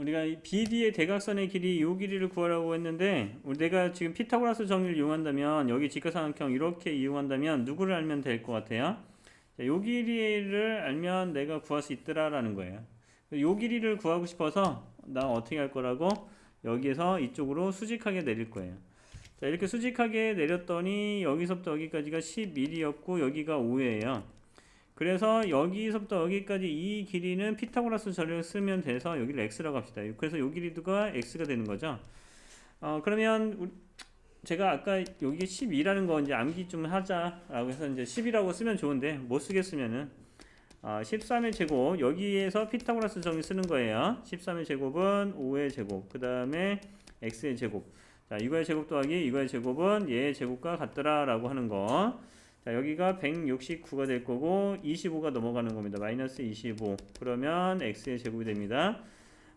우리가 이 BD의 대각선의 길이 요 길이를 구하라고 했는데 내가 지금 피타고라스 정리를 이용한다면 여기 직각삼각형 이렇게 이용한다면 누구를 알면 될 것 같아요? 자, 요 길이를 알면 내가 구할 수 있더라라는 거예요. 요 길이를 구하고 싶어서 나 어떻게 할 거라고 여기에서 이쪽으로 수직하게 내릴 거예요. 자, 이렇게 수직하게 내렸더니 여기서부터 여기까지가 11이었고 여기가 5예요. 그래서 여기서부터 여기까지 이 길이는 피타고라스 전략을 쓰면 돼서 여기를 x라고 합시다. 그래서 요 길이가 x가 되는 거죠. 어, 그러면 제가 아까 여기 12라는 거 이제 암기 좀 하자라고 해서 이제 10이라고 쓰면 좋은데 못 쓰겠으면은 아, 13의 제곱 여기에서 피타고라스 정리 쓰는 거예요. 13의 제곱은 5의 제곱 그 다음에 x의 제곱 자 이거의 제곱 더하기 이거의 제곱은 얘의 제곱과 같더라라고 하는 거. 자 여기가 169가 될 거고 25가 넘어가는 겁니다. 마이너스 25 그러면 x의 제곱이 됩니다.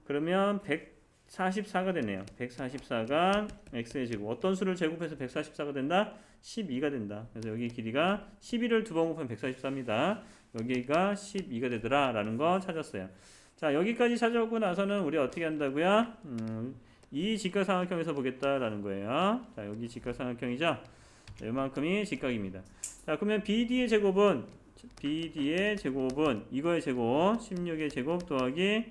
그러면 144가 되네요. 144가 x의 제곱 어떤 수를 제곱해서 144가 된다? 12가 된다. 그래서 여기 길이가 12를 두번 곱하면 144입니다. 여기가 12가 되더라 라는 거 찾았어요. 자 여기까지 찾아오고 나서는 우리 어떻게 한다고요? 음, 이 직각삼각형에서 보겠다라는 거예요. 자 여기 직각삼각형이죠. 자, 요만큼이 직각입니다. 자 그러면 BD의 제곱은 BD의 제곱은 이거의 제곱 16의 제곱 더하기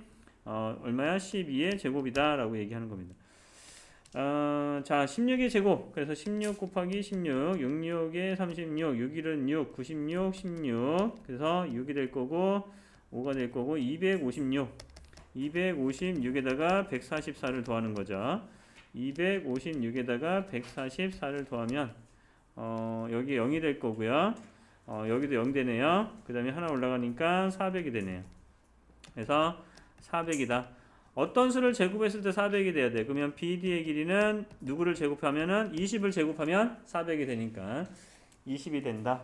어, 얼마야? 12의 제곱이다 라고 얘기하는 겁니다. 어, 자, 16의 제곱. 그래서 16 곱하기 16, 66에 36, 6일은 6, 96, 16. 그래서 6이 될 거고, 5가 될 거고, 256. 256에다가 144를 더하는 거죠. 256에다가 144를 더하면, 어, 여기 0이 될 거고요. 어, 여기도 0 되네요. 그 다음에 하나 올라가니까 400이 되네요. 그래서 400이다. 어떤 수를 제곱했을 때 400이 돼야 돼. 그러면 BD의 길이는 누구를 제곱하면은 20을 제곱하면 400이 되니까 20이 된다.